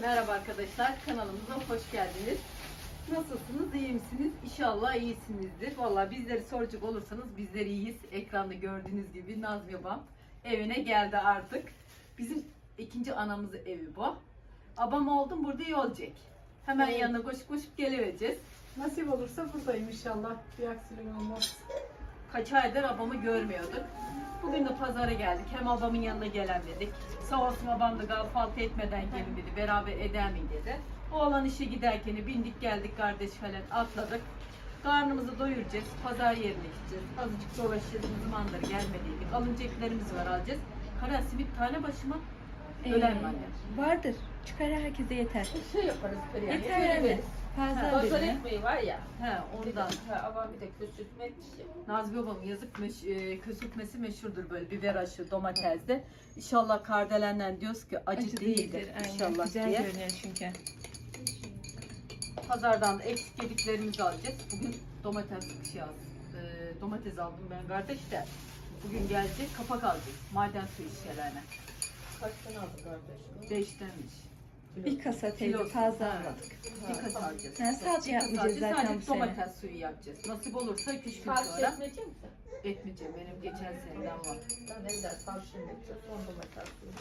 Merhaba arkadaşlar, kanalımıza hoş geldiniz. Nasılsınız, iyi misiniz? İnşallah iyisinizdir. Valla bizleri soracak olursanız bizler iyiyiz. Ekranda gördüğünüz gibi Nazmi babam evine geldi artık. Bizim ikinci anamızın evi bu. Abam oldum burada iyi olacak. Hemen Evet. yanına koşup koşup gelivereceğiz. Nasip olursa buradayım inşallah. Bir aksilik olmaz. Kaç aydır abamı görmüyorduk. Bugün de pazara geldik. Hem abamın yanına gelen dedik. Sağ olsun babam da kahvaltı etmeden gelin dedi. Beraber eder mi dedi. Oğlan işe giderken bindik geldik kardeş falan atladık. Karnımızı doyuracağız. Pazar yerine gideceğiz. Azıcık dolaşacağız. Ne zamandır gelmediydik. Alınacaklarımız var alacağız. Kara simit tane başıma. Ölen mi anne? Vardır. Çıkar herkese yeter. Şey yaparız Perihan. Yeter Yeter yani. Fazla Pazar değil. ekmeği var ya. He ondan. Ha, ama bir de küçültme etmişim. Nazmi babamın yazık meş, e, kösürtmesi meşhurdur böyle biber aşı domatesde. İnşallah kardelenden diyoruz ki acı, Acı değildir, değildir. Aynen. inşallah Güzel diye. görünüyor çünkü. Pazardan da eksik yediklerimizi alacağız. Bugün domates şey aldım. E, domates aldım ben kardeş de. Bugün gelecek kapak alacağız. Maden suyu şişelerine. Kaç tane aldın kardeşim? Beştenmiş. Bir kasa teyze Kilosu. fazla Ha. almadık. Bir kasa alacağız. Ha, salça yapmayacağız zaten Sadece bu sene. domates suyu yapacağız. Nasip olursa 2-3 gün Tavsiye sonra etmeyecek misin? etmeyeceğim. Benim geçen seneden var. Ben de güzel tavsiye edeceğim. Son domates suyu.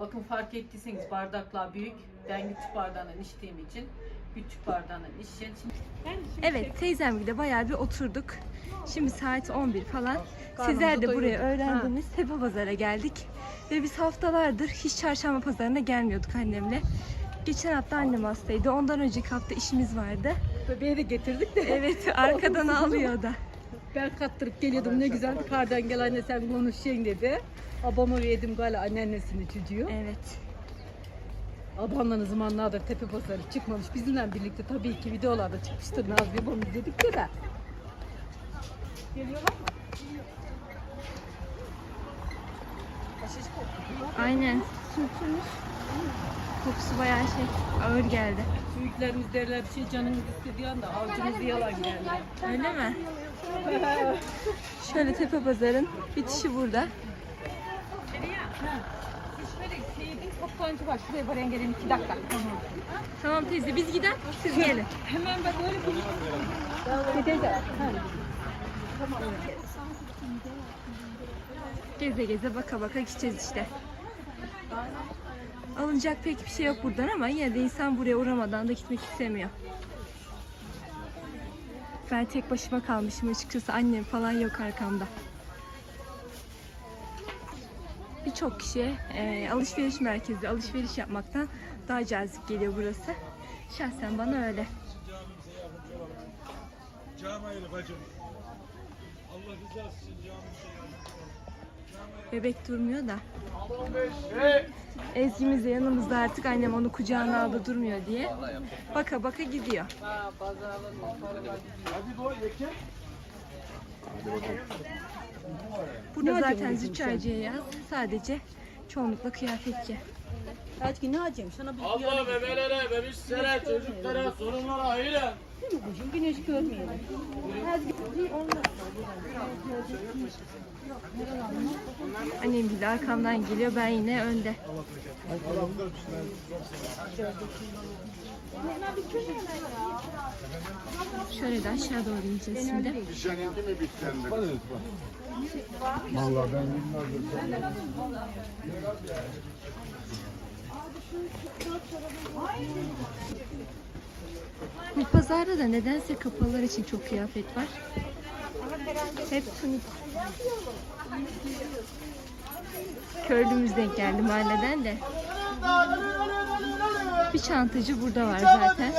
Bakın fark ettiyseniz bardaklar büyük. Ben küçük bardağından içtiğim için küçük bardağından içeceğim. Şimdi Evet teyzemle de bayağı bir oturduk. Şimdi saat 11 falan. Sizler de buraya öğrendiniz. Tepe pazara geldik. Ve biz haftalardır hiç çarşamba pazarına gelmiyorduk annemle. Geçen hafta annem hastaydı. Ondan önceki hafta işimiz vardı. Bebeği de getirdik de Evet arkadan ağlıyor da. ben kattırıp geliyordum ne güzel kardan gel anne sen konuşacaksın dedi. Abama verdim galiba anneannesini çocuğu. Evet. Abamla zamanlardır tepe pazarı çıkmamış. Bizimle birlikte tabii ki videolarda çıkmıştır. Nazlı babamı izledik de. Geliyorlar mı? Aynen. Sürtülmüş. Kokusu bayağı şey ağır geldi. Büyüklerimiz derler bir şey canımız istediği anda avcımız yalan geldi. Öyle mi? Şöyle tepe pazarın bitişi burada. Toptancı var. Şuraya varın gelin iki dakika. Tamam teyze biz gidelim siz gelin. Hemen bak öyle bir Teyze. Ha. Geze geze baka baka gideceğiz işte. Alınacak pek bir şey yok buradan ama yine de insan buraya uğramadan da gitmek istemiyor. Ben tek başıma kalmışım açıkçası annem falan yok arkamda. Birçok kişiye e, alışveriş merkezi alışveriş yapmaktan daha cazip geliyor burası. Şahsen bana öyle. Cam ayırı bacım. Allah rızası için camimize Bebek durmuyor da. Ezgimiz de yanımızda artık annem onu kucağına aldı durmuyor diye. Baka baka gidiyor. Burada zaten züccacıya yaz. Sadece çoğunlukla kıyafetçi. Gün ne acıyım? Sana bir Allah bebelere, bebişlere, çocuklara, sorunlara ayırın. kuşun güneş görmeyelim. Annem bir de arkamdan geliyor. Ben yine önde. Şöyle de aşağı doğru ineceğiz şimdi. Seninki mi bitlendi? Bu pazarda da nedense kapalılar için çok kıyafet var. Hep tunik. Köylümüz denk geldi mahalleden de. Bir çantacı burada var zaten.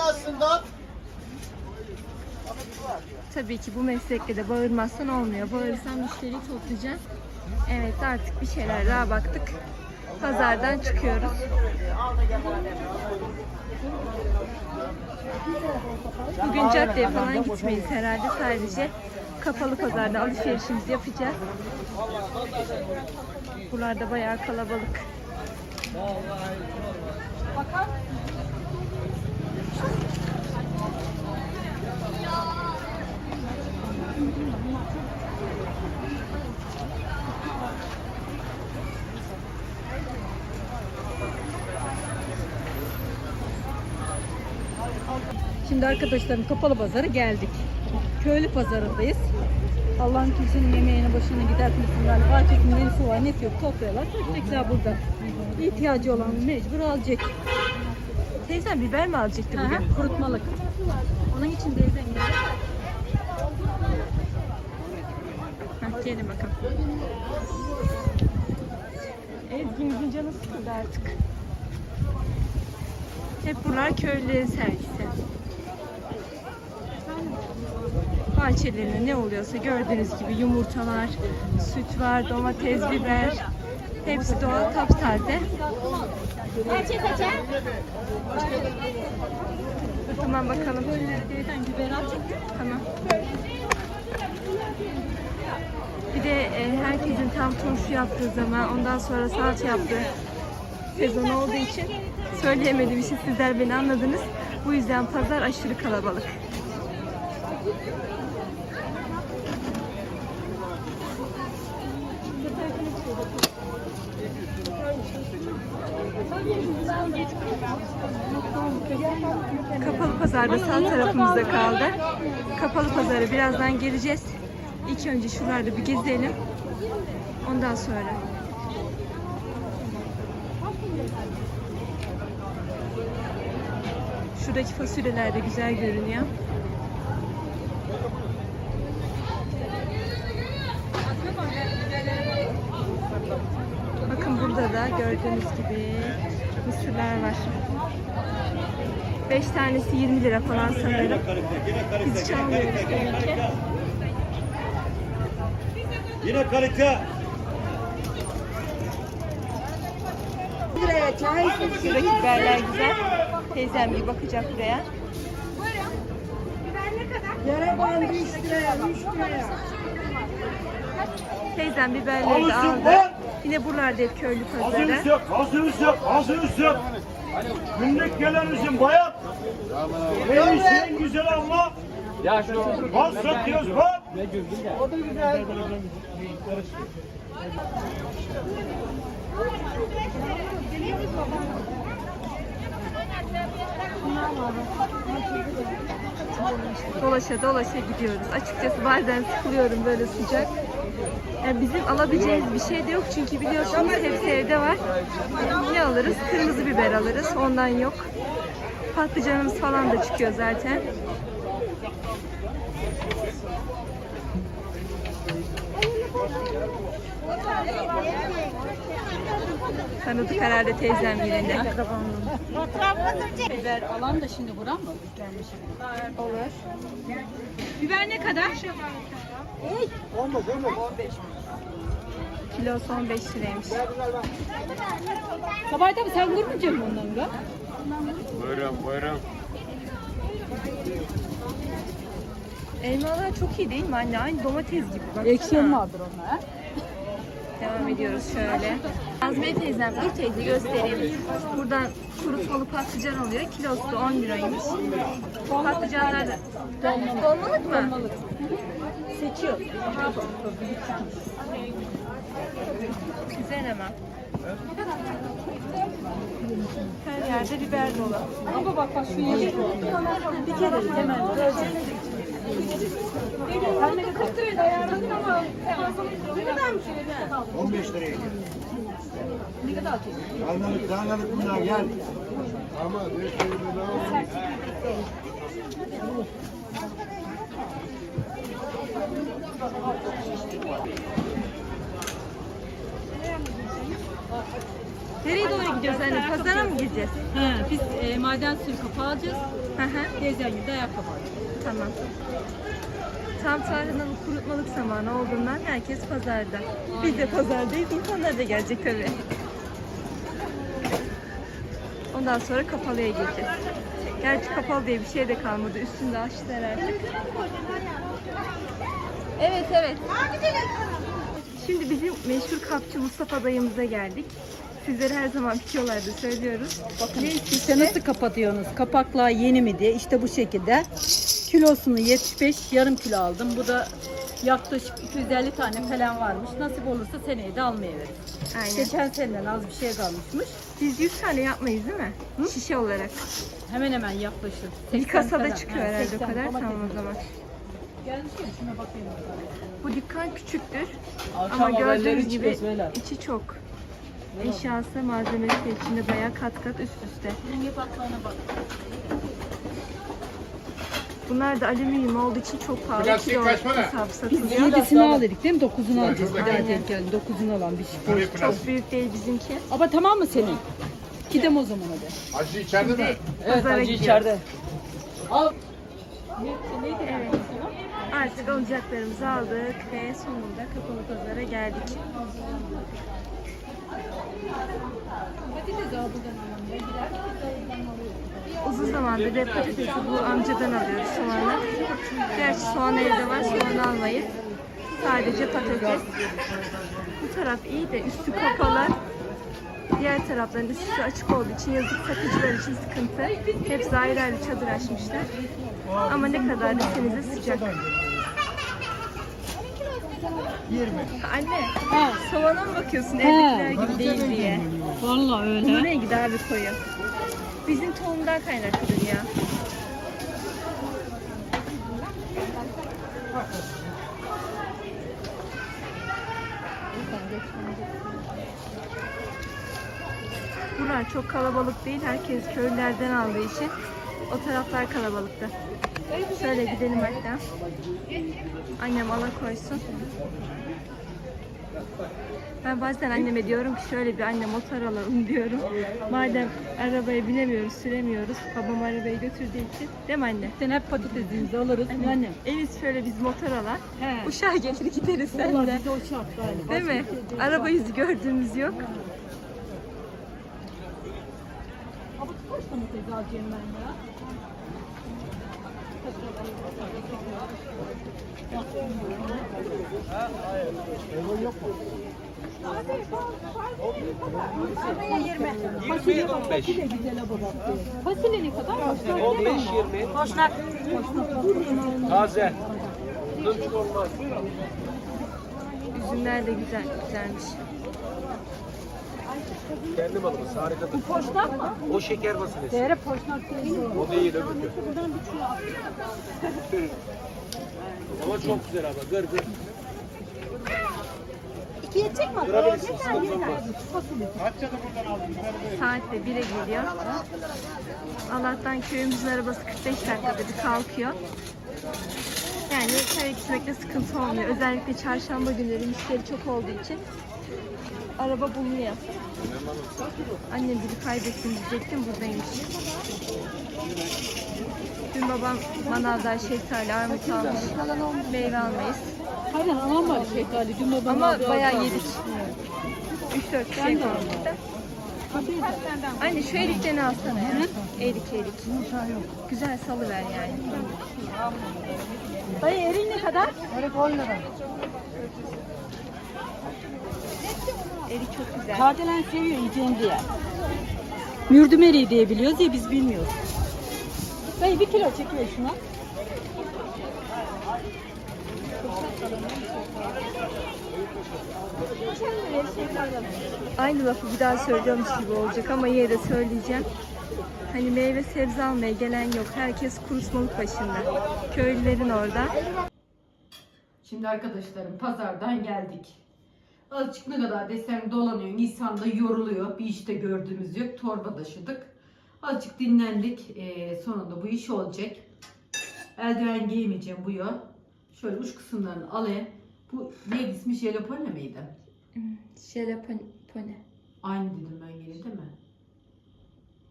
Tabii ki bu meslekte de bağırmazsan olmuyor. Bağırırsan müşteriyi toplayacağız. Evet artık bir şeyler daha baktık. Pazardan çıkıyoruz. Bugün caddeye falan gitmeyiz herhalde. Sadece kapalı pazarda alışverişimizi yapacağız. Buralarda bayağı kalabalık. Şimdi arkadaşlarım kapalı pazarı geldik. Köylü pazarındayız. Allah'ın kimsenin yemeğine başına gidertmesin. Yani bahçesinde nesi var nesi yok topluyorlar. Tekrar burada. İhtiyacı olan mecbur alacak. Teyzem biber mi alacaktı bugün? hı, Kurutmalık. Onun için teyzem geldi. Heh, gelin bakalım. Ezgi'mizin canı sıkıldı artık. Hep buralar köylülerin servisi. Bahçelerinde ne oluyorsa gördüğünüz gibi yumurtalar, süt var, domates, biber. Hepsi doğal, taptaze. Tamam bakalım. Tamam. Bir de e, herkesin tam turşu yaptığı zaman ondan sonra salça yaptığı sezon olduğu için söyleyemediğim için sizler beni anladınız. Bu yüzden pazar aşırı kalabalık. Pazarda sağ tarafımızda kaldı. Kapalı pazara birazdan geleceğiz. İlk önce şuralarda bir gezelim. Ondan sonra. Şuradaki fasulyeler de güzel görünüyor. Bakın burada da gördüğünüz gibi mısırlar var. 5 tanesi 20 lira falan sanırım. Biz çalmıyoruz ki. Yine kalite. Şuradaki biberler güzel. Teyzem bir bakacak buraya. Teyzem biberleri de aldı. Yine buralarda hep köylü pazarı. yok, hazırız yok, hazırız yok. Günlük gelerimizin bayan. Benim en güzel ama. Ya şu. Bak satıyoruz bak. Dolaşa dolaşa gidiyoruz. Açıkçası bazen sıkılıyorum böyle sıcak. Yani bizim alabileceğimiz bir şey de yok çünkü biliyorsunuz hepsi evde var. Ne alırız? Kırmızı biber alırız. Ondan yok. Patlıcanımız falan da çıkıyor zaten. Tanıdık herhalde teyzem yerinde. Biber alan da şimdi buran mı? Gelmiş. Olur. Biber ne kadar? Kilosu 15 liraymış. Sabah tabii sen vurmayacak mısın ondan da? Buyurun, buyurun. Elmalar çok iyi değil mi anne? Aynı domates gibi. Baksana. Ekşen vardır onlar. Devam ediyoruz şöyle. Azmiye teyzem, dur teyze göstereyim. Buradan kurutmalı patlıcan oluyor. Kilosu da 10 liraymış. Patlıcanlar da... Dolmalık mı? Dolmalık. Seçiyor. Güzel ama. Her yerde biber dolu. Ama bak bak şu yeri. Bir kere hemen göreceksin. Anne 40 lirayla ayarladın ama ne kadar mı 15 liraya. Ne kadar atıyorsun? Anladık, anladık bunlar gel. Nereye doğru gidiyoruz anne? Pazara mı gideceğiz? He, biz e, maden suyu kapağı alacağız. Hı hı. Gezen gibi de ayakkabı alacağız. Tamam. Tam tarhanalı kurutmalık zamanı olduğundan herkes pazarda. Biz de pazardayız. İnsanlar da gelecek tabii. Ondan sonra kapalıya gireceğiz. Gerçi kapalı diye bir şey de kalmadı. Üstünde açtılar artık. Evet evet. Şimdi bizim meşhur kapçı Mustafa dayımıza geldik. Sizlere her zaman videolarda söylüyoruz. Bakın işte nasıl kapatıyorsunuz? Kapaklar yeni mi diye. İşte bu şekilde. Kilosunu 75 yarım kilo aldım. Bu da yaklaşık 250 tane falan varmış. Nasip olursa seneye de almaya veririz. Aynen. Geçen seneden az bir şey kalmışmış. Biz 100 tane yapmayız değil mi? Şişe olarak. Hemen hemen yaklaşır. Bir 80 kasada falan. çıkıyor Ha, herhalde o 80 kadar. domates. Tamam o zaman. Gelmişken şuna bakayım. Bu dükkan küçüktür. Akşam Ama gördüğünüz gibi çıkıyor içi çok. Eşyası, malzemesi içinde bayağı kat kat üst üste. Renge baklağına bak. Bunlar da alüminyum olduğu için çok pahalı. Plastik Kilo kaç para? hesabı satılıyor. yedisini al dedik değil mi? Dokuzunu alacağız. Bir daha denk geldi. Dokuzunu alan bir şey. Çok büyük değil bizimki. Ama tamam mı senin? Gidem o zaman hadi. Acı içeride mi? Pazara gidiyoruz. içeride. Al. Evet. Artık alacaklarımızı aldık ve sonunda kapalı pazara geldik. Uzun zamandır hep patatesi bu amcadan alıyoruz soğanı. Gerçi soğan evde var, soğan almayız. Sadece patates. Bu taraf iyi de üstü kapalı. Diğer tarafların üstü açık olduğu için yazık satıcılar için sıkıntı. Hepsi ayrı ayrı çadır açmışlar. Ama ne kadar desenize sıcak. 20. Anne, Ha. soğana mı bakıyorsun evdekiler gibi değil diye? Vallahi öyle. Bu ne gider abi koyu? Bizim tohumdan kaynaklıdır ya. Buralar çok kalabalık değil. Herkes köylerden aldığı için o taraflar kalabalıktı. Şöyle gidelim hatta. Annem ala koysun. Ben bazen anneme diyorum ki şöyle bir anne motor alalım diyorum. Madem arabaya binemiyoruz, süremiyoruz. Babam arabayı götürdüğü için. Değil mi anne? Sen hep patatesimizi alırız. Annem. Enis şöyle biz motor alar. He. Uşağa gelir gideriz sen de. Değil mi? Araba yüzü gördüğümüz yok. Abi kaç domates alacağım ben ya? Fasulye bak, fasulye güzel abla bak. Fasulye ne kadar? 15 20. Hoşnak. Taze. Olmaz. Üzümler de güzel, güzelmiş. Kendi malımız harikadır. Bu poşnak mı? O şeker masinesi. Değeri poşnak değil. O değil öbürkü. Buradan bir kilo al. Ama çok güzel ama gır gır. İki yetecek mi? Kırabilirsin. Sıkıntı olmaz. Saatte 1'e geliyor. Allah'tan köyümüzün arabası 45 dakikada bir kalkıyor. Yani köye gitmekte sıkıntı olmuyor. Özellikle çarşamba günleri müşteri çok olduğu için araba bulunuyor. Annem biri kaybettim diyecektim buradaymış. Dün babam manavdan şeftali, armut almış. Meyve almayız. Hayır anam var şeftali. Dün babam Ama aldı, bayağı yedik. 3-4 şey kalmış da. Anne şu eriklerini alsana ya. Erik erik. Güzel salıver yani. Dayı erin ne kadar? Erik çok güzel. Kardelen seviyor yiyeceğim diye. Mürdüm eriği diye biliyoruz ya biz bilmiyoruz. Dayı bir kilo çekiyor şuna. Aynı lafı bir daha söylüyormuş gibi olacak ama yine de söyleyeceğim. Hani meyve sebze almaya gelen yok. Herkes kurutmalık başında. Köylülerin orada. Şimdi arkadaşlarım pazardan geldik. Azıcık ne kadar desem dolanıyor. Nisan'da yoruluyor. Bir işte gördüğümüz yok. Torba taşıdık. Azıcık dinlendik. Ee, sonunda bu iş olacak. Eldiven giymeyeceğim bu yıl. Şöyle uç kısımlarını alayım. Bu neydi ismi? Jelapone miydi? Jelepone. Aynı dedim ben yine değil mi?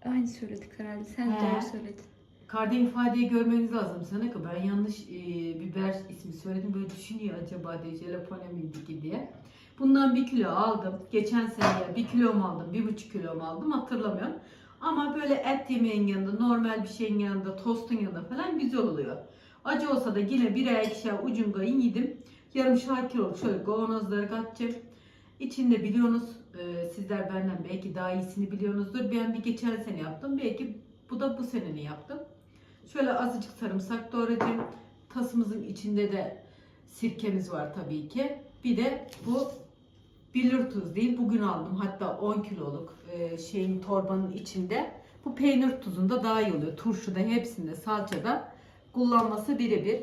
Aynı söyledik herhalde. Sen He. doğru söyledin. Kardeşim ifadeyi görmeniz lazım sana ki ben yanlış e, biber ismi söyledim böyle düşünüyor acaba diye jelapone miydi ki diye. Bundan bir kilo aldım. Geçen sene bir kilo mu aldım, bir buçuk kilo mu aldım hatırlamıyorum. Ama böyle et yemeğin yanında, normal bir şeyin yanında, tostun yanında falan güzel oluyor. Acı olsa da yine birer ikişer ucungayı yedim. Yarımşar kilo şöyle kavanozları katacağım. İçinde biliyorsunuz e, sizler benden belki daha iyisini biliyorsunuzdur. Ben bir geçen sene yaptım. Belki bu da bu seneni yaptım. Şöyle azıcık sarımsak doğrayacağım. Tasımızın içinde de sirkemiz var tabii ki. Bir de bu Billur tuz değil. Bugün aldım. Hatta 10 kiloluk e, şeyin torbanın içinde. Bu peynir tuzunda daha iyi oluyor. Turşuda hepsinde salçada kullanması birebir.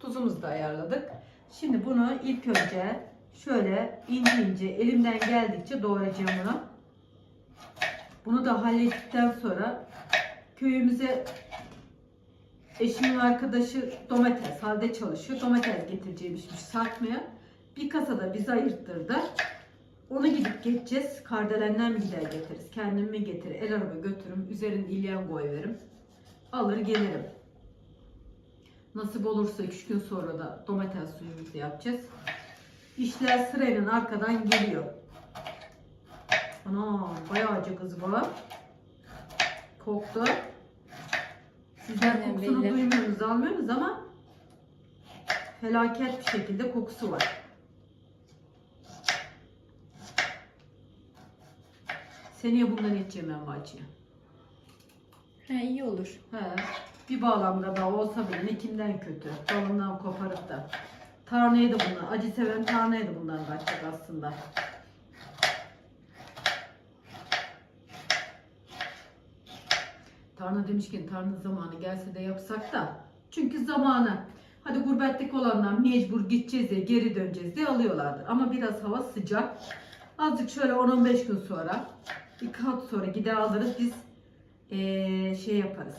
Tuzumuzu da ayarladık. Şimdi bunu ilk önce şöyle ince ince elimden geldikçe doğrayacağım bunu. Bunu da hallettikten sonra köyümüze eşimin arkadaşı domates, halde çalışıyor. Domates getireceğimişmiş satmaya. Bir kasada bize ayırttırdı. Onu gidip geçeceğiz. Kardelen'den mi gider getiririz? Kendim mi getirir? El araba götürürüm. Üzerine ilyen koyuverim. Alır gelirim. Nasip olursa 3 gün sonra da domates suyumuzu yapacağız. İşler sırayla arkadan geliyor. Ana bayağı acı kız bu. Koktu. Sizler kokusunu belli. duymuyorsunuz, almıyorsunuz ama felaket bir şekilde kokusu var. Seneye bundan içeceğim ben bu acıyı. Ha, iyi olur. He, bir bağlamda da olsa bile ne kimden kötü. Dalından koparıp da. Tarnayı da bundan. Acı seven tarnayı da bundan kaçacak aslında. Tarna demişken tarna zamanı gelse de yapsak da. Çünkü zamanı. Hadi gurbetlik olanlar mecbur gideceğiz diye geri döneceğiz diye alıyorlardır. Ama biraz hava sıcak. Azıcık şöyle 10-15 gün sonra bir hafta sonra gider alırız biz eee, şey yaparız.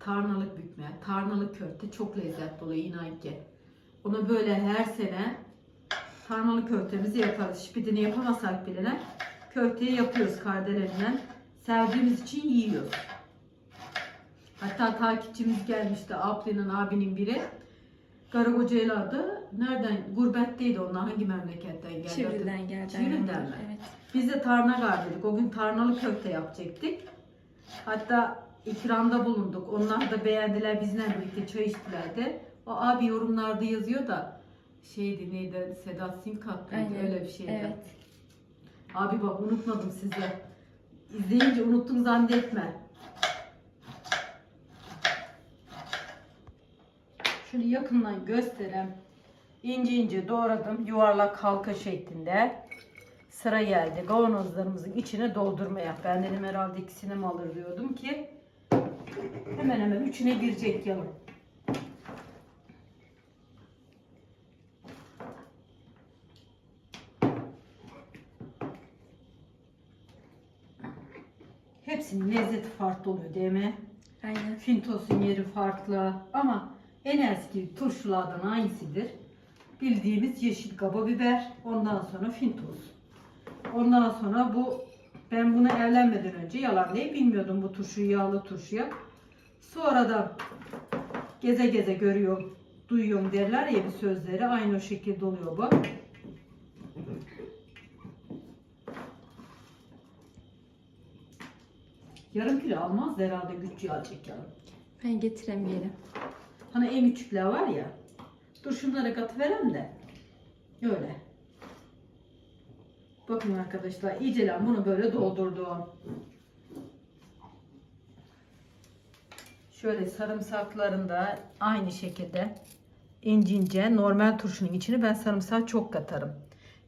Tarnalık bükme, tarnalık köfte çok lezzetli oluyor inan ki. Onu böyle her sene tarnalı köftemizi yaparız. Şipidini yapamasak bile köfteyi yapıyoruz kardelerinden. Sevdiğimiz için yiyoruz. Hatta takipçimiz gelmişti Ablin'in abinin biri. Karagoca'yladı. Nereden? Gurbetteydi onlar. Hangi memleketten geldi? Çivril'den geldi. Çivril'den mi? Evet. Biz de tarna gardedik. O gün tarnalı köfte yapacaktık. Hatta ikramda bulunduk. Onlar da beğendiler. Bizimle birlikte çay içtiler de. O abi yorumlarda yazıyor da şeydi neydi Sedat Sinkat mıydı? Öyle bir şeydi. Evet. Abi bak unutmadım sizi. İzleyince unuttum zannetme. Şöyle yakından göstereyim. İnce ince doğradım. Yuvarlak halka şeklinde. Sıra geldi. Kavanozlarımızın içine doldurmaya. Ben dedim herhalde ikisini mi alır diyordum ki. Hemen hemen üçüne girecek yanım. Hepsinin lezzeti farklı oluyor değil mi? Aynen. Fintos'un yeri farklı ama en eski turşulardan hangisidir? Bildiğimiz yeşil kaba biber, ondan sonra fintos. Ondan sonra bu ben bunu evlenmeden önce yalan değil bilmiyordum bu turşuyu yağlı turşuya. Sonra da geze geze görüyorum, duyuyorum derler ya bir sözleri aynı o şekilde oluyor bu. Yarım kilo almaz herhalde güç alacak yarım. Ben getiremeyelim. Hani en küçükler var ya. Dur şunlara katı veren de. Öyle. Bakın arkadaşlar iyicelen bunu böyle doldurdum. Şöyle sarımsaklarını da aynı şekilde ince ince normal turşunun içine ben sarımsağı çok katarım.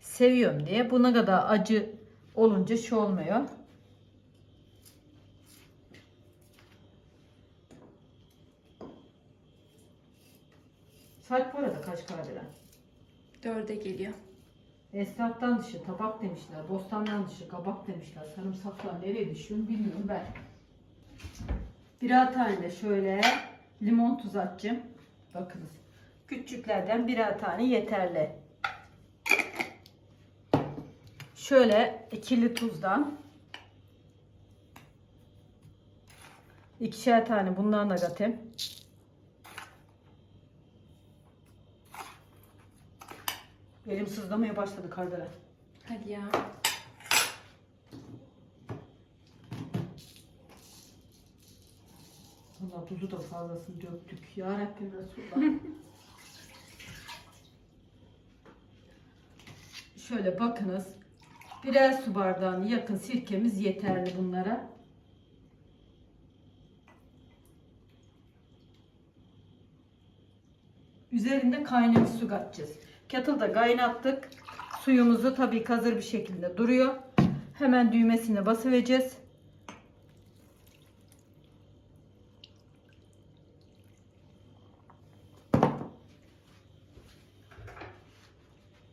Seviyorum diye. Buna kadar acı olunca şu olmuyor. Saat bu arada kaç kardelen? Dörde geliyor. Esnaftan dışı tabak demişler, bostandan dışı kabak demişler. Sarımsaklar nereye düşüyor bilmiyorum ben. Birer tane de şöyle limon tuz atacağım. Bakınız. Küçüklerden birer tane yeterli. Şöyle ikili tuzdan ikişer tane bundan da katayım. Elim sızlamaya başladı kardelen. Hadi ya. Valla tuzu da fazlasını döktük. Ya Rabbim Resulullah. Şöyle bakınız. Birer su bardağına yakın sirkemiz yeterli bunlara. Üzerinde kaynamış su katacağız. Kettle'da kaynattık. Suyumuzu tabii hazır bir şekilde duruyor. Hemen düğmesine basıvereceğiz.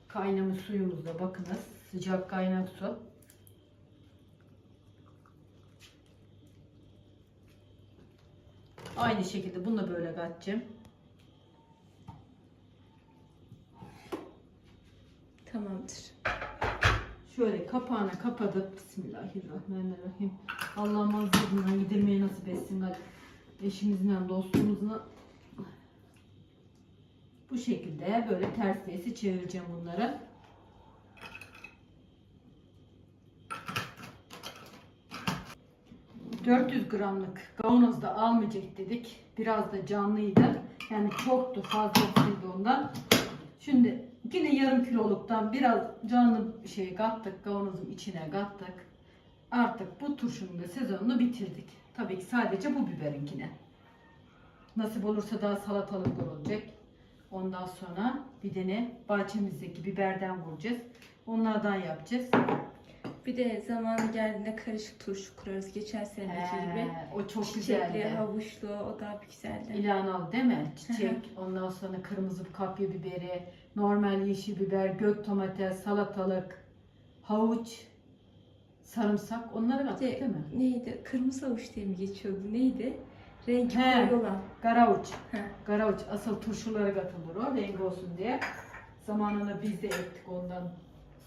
Kaynamış suyumuzda bakınız. Sıcak kaynak su. Aynı şekilde bunu da böyle katacağım. Tamamdır. Şöyle kapağını kapatıp Bismillahirrahmanirrahim. Allah'ım azizliğinden gidirmeyi nasip etsin. Hadi. Eşimizle, dostumuzla bu şekilde böyle ters tesi çevireceğim bunları. ...400 gramlık kavanozda almayacak dedik. Biraz da canlıydı. Yani çoktu fazla değildi ondan. Şimdi yine yarım kiloluktan biraz canlı bir şey kattık. Kavanozun içine kattık. Artık bu turşunun da sezonunu bitirdik. Tabii ki sadece bu biberinkine. Nasip olursa daha salatalık olacak. Ondan sonra bir de ne? Bahçemizdeki biberden vuracağız. Onlardan yapacağız. Bir de zamanı geldiğinde karışık turşu kurarız. Geçen seneki gibi. O çok Çiçekli, güzeldi. havuçlu o daha bir güzeldi. İlanal değil mi? Çiçek, ondan sonra kırmızı kapya biberi, normal yeşil biber, gök domates, salatalık, havuç, sarımsak onları de değil mi? neydi? Kırmızı havuç diye mi geçiyordu? Neydi? Rengi He. koyu olan. Garavuç. He. Garavuç asıl turşulara katılır o renk olsun diye. Zamanında biz de ektik ondan.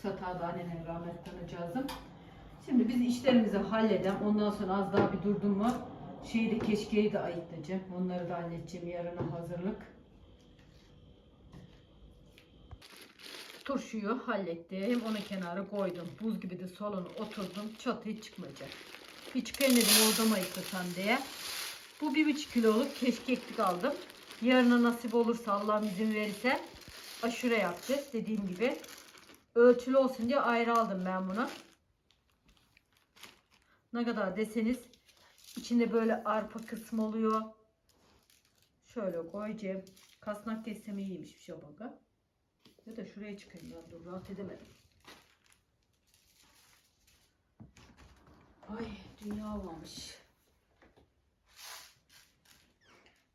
Satağı annenin rahmetten acazım. Şimdi biz işlerimizi halledem. Ondan sonra az daha bir durdum mu şeyi de keşkeyi de ayıklayacağım. Onları da halledeceğim yarına hazırlık. Turşuyu hallettim. Onu kenara koydum. Buz gibi de salona oturdum. Çatı hiç çıkmayacak. Hiç kendim orada ayıklasam diye. Bu bir buçuk kiloluk keşkeklik aldım. Yarına nasip olursa Allah'ım izin verirse aşure yapacağız dediğim gibi. Ölçülü olsun diye ayrı aldım ben bunu. Ne kadar deseniz içinde böyle arpa kısmı oluyor. Şöyle koyacağım. Kasnak desem iyiymiş bir şey baka. Ya da şuraya çıkayım ben dur rahat edemedim. Ay dünya varmış.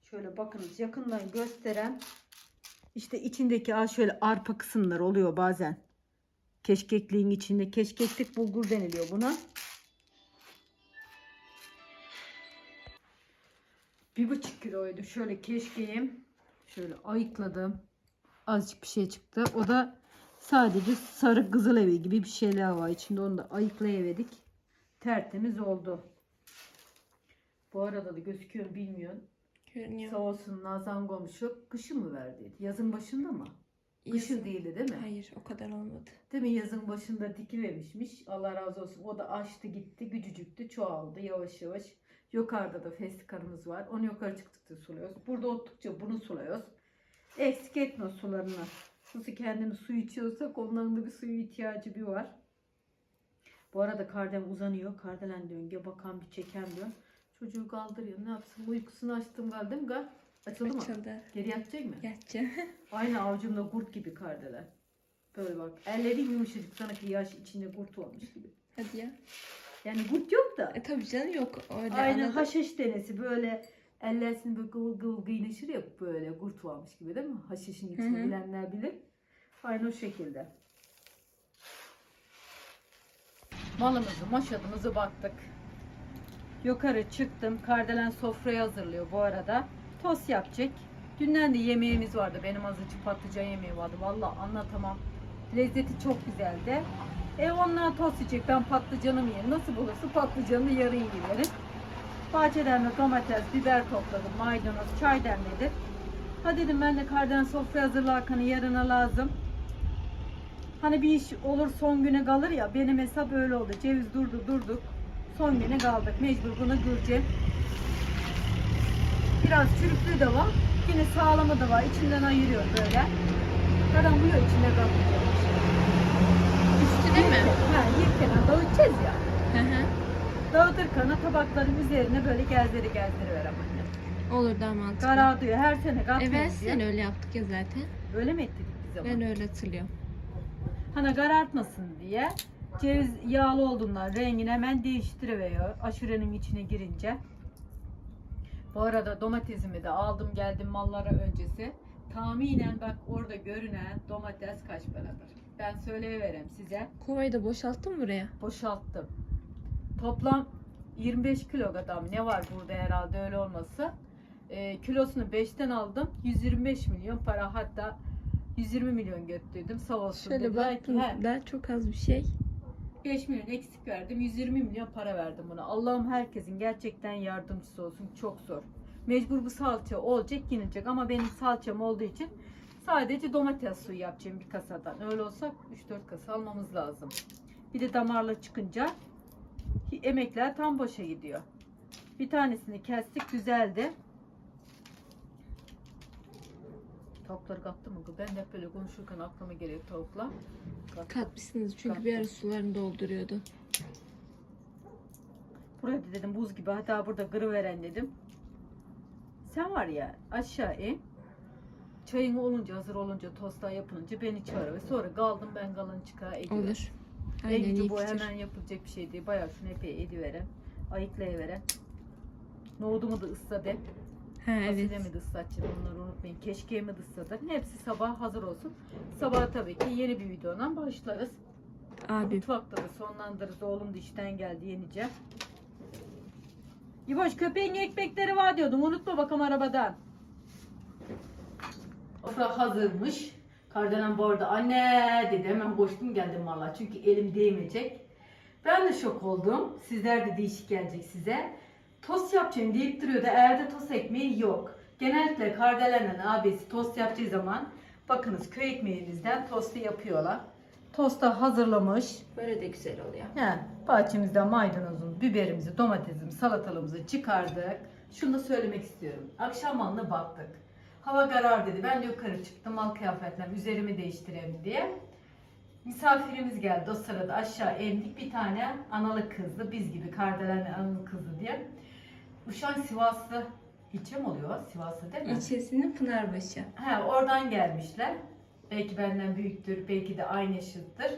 Şöyle bakınız yakından gösteren işte içindeki ah şöyle arpa kısımlar oluyor bazen. Keşkekliğin içinde keşkeklik bulgur deniliyor buna. Bir buçuk kiloydu. Şöyle keşkeğim. Şöyle ayıkladım. Azıcık bir şey çıktı. O da sadece sarı kızıl evi gibi bir şeyler var içinde. Onu da ayıklayaverdik. Tertemiz oldu. Bu arada da gözüküyor mu bilmiyorum. Görünüyor. Sağ olsun Nazan komşu kışın mı verdiydi? Yazın başında mı? Kışın Yazın- değildi değil mi? Hayır o kadar olmadı. Değil mi? Yazın başında dikivermişmiş. Allah razı olsun. O da açtı gitti. Küçücüktü. Çoğaldı yavaş yavaş. Yukarıda da festikarımız var. Onu yukarı çıktıkça suluyoruz. Burada ottukça bunu suluyoruz. Eksik etme sularını. Nasıl kendimiz su içiyorsak onların da bir suyu ihtiyacı bir var. Bu arada kardem uzanıyor. Kardelen. Gel bakan bir çeken diyor. Çocuğu kaldırıyor. Ne yapsın? Uykusunu açtım galiba değil mi? gal? Açıldı mı? Açıldı. Geri yatacak mı? Yatacağım. Aynı avucumda kurt gibi kardeler. Böyle bak. Elleri yumuşacık sanki yaş içinde kurt olmuş gibi. Hadi ya. Yani kurt yok da. E tabii canım yok. Öyle Aynı anladım. haşhaş denesi böyle ellersini böyle gıvıl gıvıl kıynaşır ya böyle kurt varmış gibi değil mi? Haşhaşın içini Hı hı. bilenler bilir. Aynı o şekilde. Malımızı, maşadımızı baktık. Yukarı çıktım. Kardelen sofrayı hazırlıyor bu arada. Tost yapacak. Dünden de yemeğimiz vardı. Benim azıcık patlıcan yemeği vardı. Vallahi anlatamam. Lezzeti çok güzeldi. E onlar tost yiyecek. Ben patlıcanımı yerim. Nasıl bulursa patlıcanı yarın yiyelim. Bahçeden de domates, biber topladım. Maydanoz, çay demledim. Ha dedim ben de kardelen sofra hazırlarken yarına lazım. Hani bir iş olur son güne kalır ya benim hesap öyle oldu. Ceviz durdu durduk. Son güne kaldık. Mecbur bunu göreceğim. Biraz çürüklüğü de var. Yine sağlamı da var. İçinden ayırıyor böyle. Yol içinde kalmayacak. Üstüne mi? Ha, yirkenen dağıtacağız ya. Hı hı. Dağıtırken tabakların üzerine böyle gezdiri gezdiri ver anne. Olur daha mantıklı. Kara diyor her sene katmıyoruz Evet sen öyle yaptık ya zaten. Böyle mi ettik biz ama? Ben öyle hatırlıyorum. Hani karartmasın diye ceviz yağlı olduğundan rengini hemen değiştiriveriyor aşurenin içine girince. Bu arada domatesimi de aldım geldim mallara öncesi. Tahminen bak orada görünen domates kaç paradır? Ben söyleyiverem size. Kovayı da boşalttın mı buraya? Boşalttım. Toplam 25 kilogram ne var burada herhalde öyle olması. Ee, kilosunu 5'ten aldım. 125 milyon para hatta 120 milyon götürdüm. Sağ olsun Şöyle dediler ki, "He, baktığımda çok az bir şey. 5 milyon eksik verdim. 120 milyon para verdim buna. Allah'ım herkesin gerçekten yardımcısı olsun. Çok zor. Mecbur bu salça olacak yenilecek ama benim salçam olduğu için sadece domates suyu yapacağım bir kasadan. Öyle olsa 3-4 kasa almamız lazım. Bir de damarla çıkınca emekler tam boşa gidiyor. Bir tanesini kestik güzeldi. Tavukları kattı mı? Ben de hep böyle konuşurken aklıma geliyor tavuklar. Kattım. Katmışsınız çünkü bir ara sularını dolduruyordu. Buraya da dedim buz gibi hatta burada veren dedim. Sen var ya aşağı in. Çayın olunca hazır olunca tosta yapılınca beni çağır ve sonra kaldım ben kalanı çıkar ediyorum. Olur. En Aynen iyi bu fikir. hemen yapılacak bir şey değil. Bayağı şunu epey ediveren. Ayıklayıveren. Nohudumu da ısladı. Ha evet. Fasulyemi de ıslatacağım onları unutmayın. Keşkeğimi de ısladım. Hepsi sabah hazır olsun. Sabah tabii ki yeni bir videodan başlarız. Abi Mutfakta da sonlandırırız. Oğlum da işten geldi yeneceğim. Yavaş köpeğin ekmekleri var diyordum. Unutma bakalım arabadan. Ofra hazırmış. Kardelen bu arada anne dedi. Hemen koştum geldim valla. Çünkü elim değmeyecek. Ben de şok oldum. Sizler de değişik gelecek size. Tost yapacağım deyip duruyordu. Evde tost ekmeği yok. Genellikle Kardelen'in abisi tost yapacağı zaman bakınız köy ekmeğimizden tostu yapıyorlar. Tosta hazırlamış. böyle de güzel oluyor. He, bahçemizden maydanozumuzu, biberimizi, domatesimizi, salatalığımızı çıkardık. Şunu da söylemek istiyorum. Akşam malına baktık. Hava karar dedi. Ben de yukarı çıktım. Al kıyafetlerimi üzerimi değiştireyim diye. Misafirimiz geldi. O sırada aşağı indik. Bir tane analı kızdı. Biz gibi Kardelen'in analı kızı diye. Uşan Sivaslı. İlçe mi oluyor? Sivaslı değil mi? İlçesinin Pınarbaşı. He, oradan gelmişler. Belki benden büyüktür, belki de aynı yaşıttır.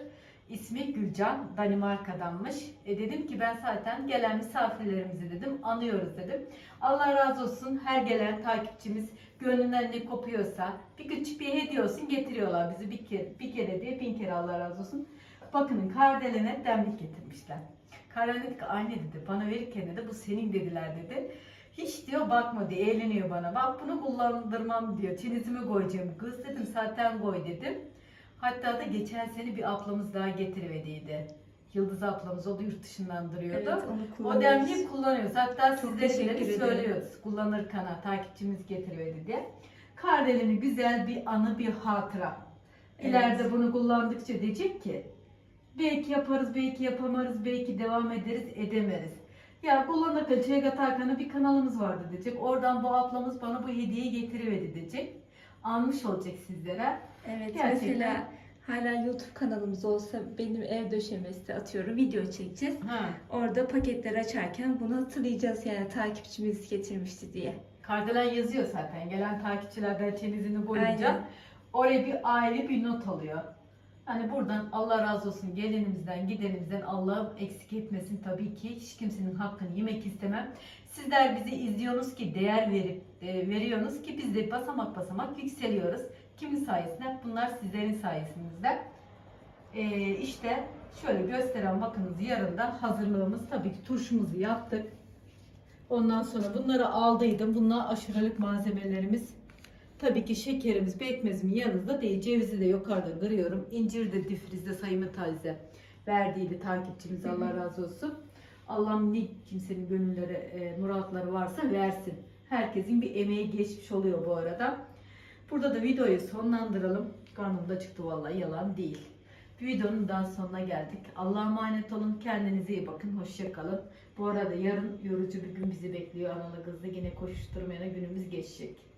İsmi Gülcan, Danimarka'danmış. E dedim ki ben zaten gelen misafirlerimizi dedim, anıyoruz dedim. Allah razı olsun her gelen takipçimiz gönlünden ne kopuyorsa bir küçük bir hediye olsun getiriyorlar bizi bir kere, bir kere diye bin kere Allah razı olsun. Bakın Kardelen'e demlik getirmişler. Kardelen dedi ki anne dedi bana verirken dedi bu senin dediler dedi. Hiç diyor bakma diyor eğleniyor bana. Bak bunu kullandırmam diyor. Çenizime koyacağım. Kız dedim zaten koy dedim. Hatta da geçen sene bir ablamız daha getirivediydi. Yıldız ablamız o da yurt dışından duruyordu. onu o demliği kullanıyoruz. Hatta Çok sizlere ederim. söylüyoruz. Kullanırken takipçimiz getirivedi diye. Kardelen'in güzel bir anı bir hatıra. İleride bunu kullandıkça diyecek ki belki yaparız, belki yapamarız, belki devam ederiz, edemeriz. Ya kullanırken çay katarken bir kanalımız vardı diyecek. Oradan bu ablamız bana bu hediyeyi getiriverdi diyecek. Almış olacak sizlere. Evet Gerçekten. mesela hala YouTube kanalımız olsa benim ev döşemesi atıyorum video çekeceğiz. Ha. Orada paketleri açarken bunu hatırlayacağız yani takipçimiz getirmişti diye. Kardelen yazıyor zaten. Gelen takipçilerden çenizini boyunca. Aynen. Oraya bir aile bir not alıyor. Hani buradan Allah razı olsun gelenimizden gidenimizden Allah eksik etmesin tabii ki. Hiç kimsenin hakkını yemek istemem. Sizler bizi izliyorsunuz ki değer verip e, veriyorsunuz ki biz de basamak basamak yükseliyoruz. Kimin sayesinde? Bunlar sizlerin sayesinizde. E, işte şöyle gösteren bakınız yarın da hazırlığımız tabii ki turşumuzu yaptık. Ondan sonra bunları aldıydım. Bunlar aşırılık malzemelerimiz. Tabii ki şekerimiz, pekmezimin yanınızda değil. Cevizi de yukarıda kırıyorum. İncir de difrizde sayımı taze verdiydi takipçimiz Allah razı olsun. Allah'ım ne kimsenin gönülleri, e, muratları varsa versin. Herkesin bir emeği geçmiş oluyor bu arada. Burada da videoyu sonlandıralım. Karnım da çıktı vallahi yalan değil. Bir videonun daha sonuna geldik. Allah'a emanet olun. Kendinize iyi bakın. Hoşça kalın. Bu arada yarın yorucu bir gün bizi bekliyor. Analı kızlı yine koşuşturmayana günümüz geçecek.